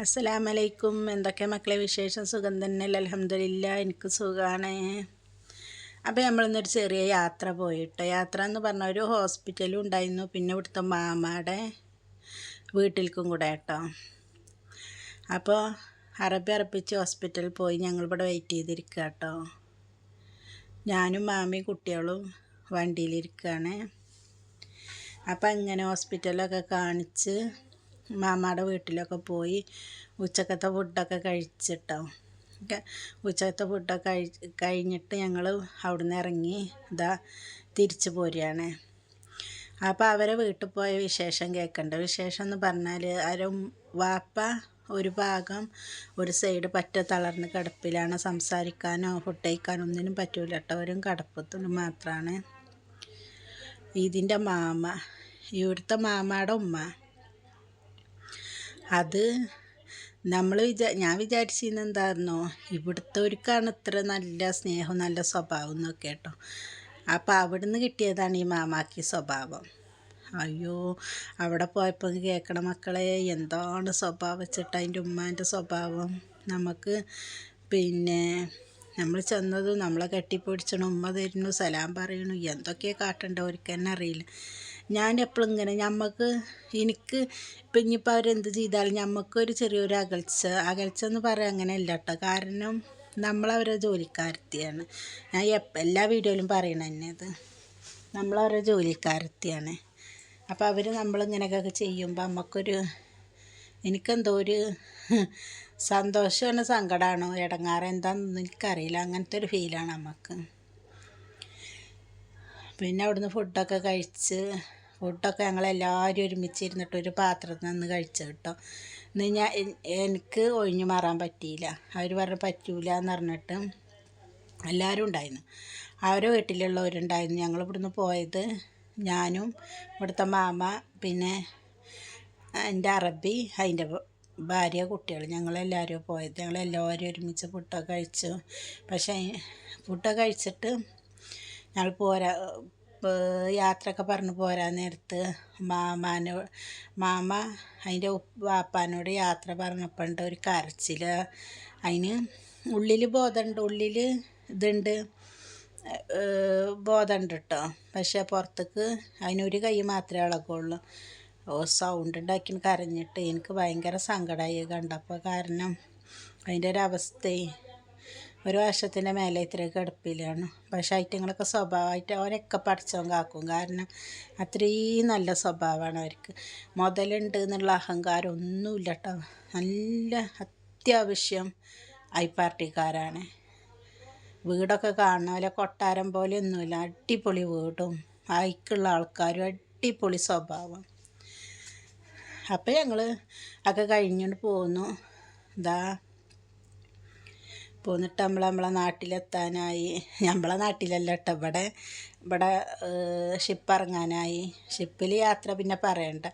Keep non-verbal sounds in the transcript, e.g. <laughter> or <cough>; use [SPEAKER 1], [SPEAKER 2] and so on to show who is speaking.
[SPEAKER 1] അസ്സലാമലൈക്കും. എന്തൊക്കെ മക്കളെ വിശേഷം? സുഖം തന്നെ അലഹമില്ല എനിക്ക് സുഖമാണ് അപ്പോൾ നമ്മളിന്നൊരു ചെറിയ യാത്ര പോയിട്ട് യാത്ര എന്ന് പറഞ്ഞ ഒരു ഹോസ്പിറ്റലും ഉണ്ടായിരുന്നു പിന്നെ ഇവിടുത്തെ മാമയുടെ വീട്ടിലേക്കും കൂടെ കേട്ടോ. അപ്പോൾ അറബി അറപ്പിച്ച് ഹോസ്പിറ്റലിൽ പോയി ഞങ്ങളിവിടെ വെയിറ്റ് ചെയ്തിരിക്കുക കേട്ടോ. ഞാനും മാമി കുട്ടികളും വണ്ടിയിലിരിക്കുകയാണ് അപ്പം അങ്ങനെ ഹോസ്പിറ്റലൊക്കെ കാണിച്ച് മാമാടെ വീട്ടിലൊക്കെ പോയി ഉച്ചക്കത്തെ ഫുഡൊക്കെ കഴിച്ചിട്ടോ. ഉച്ചക്കത്തെ ഫുഡൊക്കെ കഴി കഴിഞ്ഞിട്ട് ഞങ്ങൾ അവിടുന്ന് ഇറങ്ങി ഇതാ തിരിച്ചു പോരുകയാണ്. അപ്പോൾ അവരെ വീട്ടിൽ പോയ വിശേഷം കേൾക്കണ്ട? വിശേഷം എന്ന് പറഞ്ഞാൽ ആരും വാപ്പ ഒരു ഭാഗം ഒരു സൈഡ് പറ്റ തളർന്ന് കിടപ്പിലാണ് സംസാരിക്കാനോ ഫുഡ് കഴിക്കാനോ ഒന്നിനും പറ്റൂല കേട്ടോ. അവരും കിടപ്പത്തിന് മാത്രമാണ് ഇതിന്റെ മാമ ഇവിടുത്തെ മാമയുടെ ഉമ്മ. അത് നമ്മൾ വിചാ ഞാൻ വിചാരിച്ചിരുന്നത് ഇവിടുത്തെ ഇത്ര നല്ല സ്നേഹവും നല്ല സ്വഭാവം എന്നൊക്കെ കേട്ടോ. അപ്പോൾ നിന്ന് കിട്ടിയതാണ് ഈ മാമാക്കി സ്വഭാവം. അയ്യോ അവിടെ പോയപ്പോൾ കേൾക്കണ മക്കളെ എന്താണ് സ്വഭാവം വെച്ചിട്ട് അതിന്റെ ഉമ്മാന്റെ സ്വഭാവം? നമുക്ക് പിന്നെ നമ്മൾ ചെന്നതും നമ്മളെ കെട്ടിപ്പിടിച്ചണം ഉമ്മ തരുന്നു സലാം പറയണു എന്തൊക്കെയാണ് കാട്ടേണ്ടത്? ഒരിക്കലും അറിയില്ല. ഞാൻ എപ്പോഴും ഇങ്ങനെ ഞമ്മക്ക് എനിക്ക് ഇപ്പം ഇനിയിപ്പോൾ അവരെന്ത് ചെയ്താലും ഞമ്മക്കൊരു ചെറിയൊരു അകൽച്ച അകൽച്ച എന്ന് പറയാൻ അങ്ങനെയല്ല കേട്ടോ കാരണം നമ്മളവരെ ജോലിക്കാരത്തിയാണ്. ഞാൻ എല്ലാ വീഡിയോയിലും പറയണ തന്നെ അത് നമ്മളവരെ ജോലിക്കാരത്തിയാണ്. അപ്പോൾ അവർ നമ്മളിങ്ങനെയൊക്കെ ചെയ്യുമ്പോൾ നമുക്കൊരു എനിക്കെന്തോ ഒരു സന്തോഷമാണ് സങ്കടമാണോ ഇടങ്ങാറ് എനിക്കറിയില്ല. അങ്ങനത്തെ ഒരു ഫീലാണ് നമുക്ക് പിന്നെ അവിടുന്ന് ഫുഡൊക്കെ കഴിച്ച് ഫുഡൊക്കെ ഞങ്ങളെല്ലാവരും ഒരുമിച്ചിരുന്നിട്ട് ഒരു പാത്രത്തിൽ നിന്ന് കഴിച്ചു കേട്ടോ. ഇന്ന് ഞാൻ എനിക്ക് ഒഴിഞ്ഞു മാറാൻ പറ്റിയില്ല. അവർ പറഞ്ഞു പറ്റൂല എന്ന് പറഞ്ഞിട്ട് എല്ലാവരും ഉണ്ടായിരുന്നു. അവരെ വീട്ടിലുള്ളവരുണ്ടായിരുന്നു. ഞങ്ങൾ ഇവിടുന്ന് പോയത് ഞാനും ഇവിടുത്തെ മാമ പിന്നെ എന്റെ അറബി അതിന്റെ ഭാര്യ കുട്ടികൾ. ഞങ്ങളെല്ലാവരും പോയത്. ഞങ്ങളെല്ലാവരും ഒരുമിച്ച് ഫുഡൊക്കെ കഴിച്ചു. പക്ഷേ ഫുഡൊക്കെ കഴിച്ചിട്ട് ഞങ്ങൾ പോരാ യാത്രയൊക്കെ പറഞ്ഞ് പോരാൻ നേരത്ത്. മാമാനോ മാമ അതിന്റെ വാപ്പാനോട് യാത്ര പറഞ്ഞപ്പോണ്ട് ഒരു കരച്ചിൽ അതിന് ഉള്ളിൽ ബോധമുണ്ട് ഉള്ളിൽ ഇതുണ്ട്. ബോധമുണ്ട് കേട്ടോ പക്ഷേ പുറത്തേക്ക് അതിനൊരു കൈ മാത്രമേ ഇളകുള്ളൂ. ഓ സൗണ്ട് ഉണ്ടാക്കി കരഞ്ഞിട്ട് എനിക്ക് ഭയങ്കര സങ്കടമായി കണ്ടപ്പോൾ കാരണം അതിന്റെ ഒരു അവസ്ഥയെ ഒരു വർഷത്തിന്റെ മേലെ ഇത്ര കിടപ്പിലാണ് പക്ഷേ ഐറ്റങ്ങളൊക്കെ സ്വഭാവമായിട്ട് അവരൊക്കെ പഠിച്ചവൻ കാക്കും. കാരണം അത്രയും നല്ല സ്വഭാവമാണ് അവർക്ക്. മുതലുണ്ട് എന്നുള്ള അഹങ്കാരം ഒന്നുമില്ല കേട്ടോ. നല്ല അത്യാവശ്യം ഐ പാർട്ടിക്കാരാണ്. വീടൊക്കെ കാണുന്ന പോലെ കൊട്ടാരം പോലെ ഒന്നുമില്ല. അടിപൊളി വീടും. അയക്കുള്ള ആൾക്കാരും അടിപൊളി സ്വഭാവം. അപ്പോൾ ഞങ്ങൾ ഒക്കെ കഴിഞ്ഞുകൊണ്ട് പോന്നു. ഇതാ പോന്നിട്ട് നമ്മൾ നമ്മളെ നാട്ടിലെത്താനായി. <laughs> നമ്മളെ നാട്ടിലല്ല കേട്ടോ ഇവിടെ ഇവിടെ ഷിപ്പ് ഇറങ്ങാനായി. ഷിപ്പിൽ യാത്ര പിന്നെ പറയണ്ട.